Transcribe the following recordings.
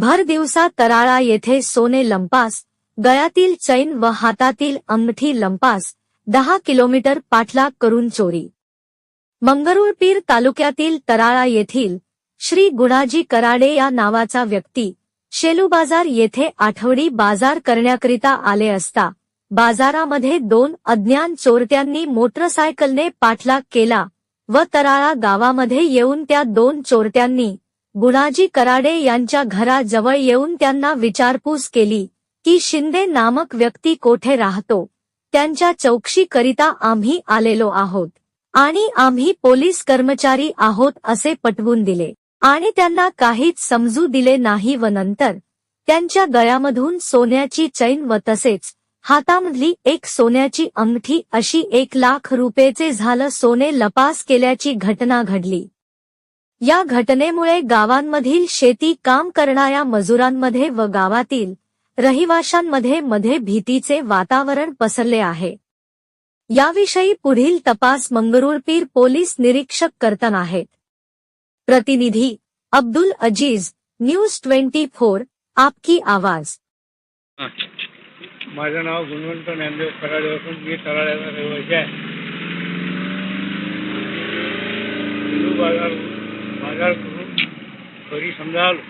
भर दिवसा तराळा येथे सोने लंपास गळ्यातील चैन व हातातील अंगठी लंपास दहा किलोमीटर पाठलाग करून चोरी. मंगरुळपीर तालुक्यातील तराळा येथील श्री गुणाजी कराडे या नावाचा व्यक्ती शेलू बाजार येथे आठवडी बाजार करण्याकरिता आले असता बाजारामध्ये दोन अज्ञान चोरट्यांनी मोटरसायकलने पाठलाग केला व तराळा गावामध्ये येऊन त्या दोन चोरट्यांनी गुणाजी कराडे यांच्या घराजवळ येऊन त्यांना विचारपूस केली की शिंदे नामक व्यक्ती कोठे राहतो? त्यांच्या चौकशीकरिता आम्ही आलेलो आहोत. आणि आम्ही पोलीस कर्मचारी आहोत असे पटवून दिले. आणि त्यांना काहीच समजू दिले नाही व नंतर त्यांच्या गळ्यामधून सोन्याची चैन व तसेच हातामधली एक सोन्याची अंगठी अशी एक लाख रुपयेचे झालं सोने लपास केल्याची घटना घडली. या घटनेमुळे गावांमधील शेती काम करणाऱ्या मजुरांमध्ये व गावातील रहिवाशांमध्ये मध्ये भीतीचे वातावरण पसरले आहे. याविषयी पुढील तपास मंगरुळपीर पोलीस निरीक्षक करताना आहेत. प्रतिनिधी Abdul Aziz news twenty four आपकी आवाज. माझं नाव गुणवंत ज्ञानदेव कराडे असून मी कराड्याचा रहिवासी आहे. बाजार करून घरी समजा आलो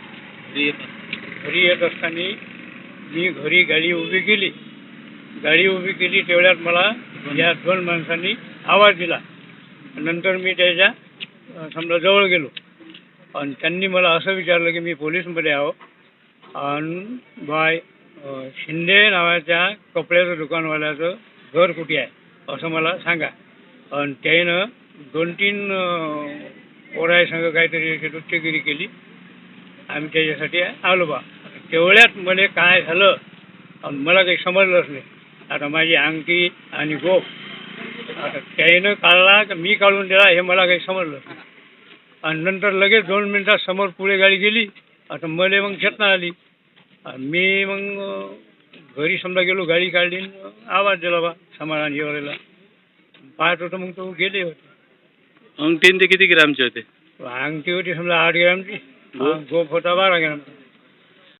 घरी येत असताना मी घरी गाडी उभी केली. गाडी उभी केली तेवढ्यात मला या दोन माणसांनी आवाज दिला. नंतर मी त्याच्या समजा जवळ गेलो. आणि त्यांनी मला असं विचारलं की मी पोलीसमध्ये आहो. आणि बाय शिंदे नावाच्या कपड्याचं दुकानवाल्याचं घर कुठे आहे? असं मला सांगा. आणि त्यानं दोन तीन पोरायसंग काहीतरी अशी नृत्यगिरी केली. आम्ही त्याच्यासाठी आलो बा. तेवढ्यात मला काय झालं? आणि मला काही समजलंच नाही. आता माझी अंगठी आणि गोप आता त्यानं काढला तर मी काढून दिला हे मला काही समजलं नाही. आणि नंतर लगेच दोन मिनिटात समोर पुढे गाडी गेली. आता मला मग चेतना आली. मी मग घरी समजा गेलो गाडी काढली आणि आवाज दिला बा समाधान जेवायला पाहत होतो मग तो गेले होते. अंगठीन ते किती ग्रामचे होते? अंगठी होती समजा आठ ग्रामची. गोप? हा, होता बारा ग्रामचा.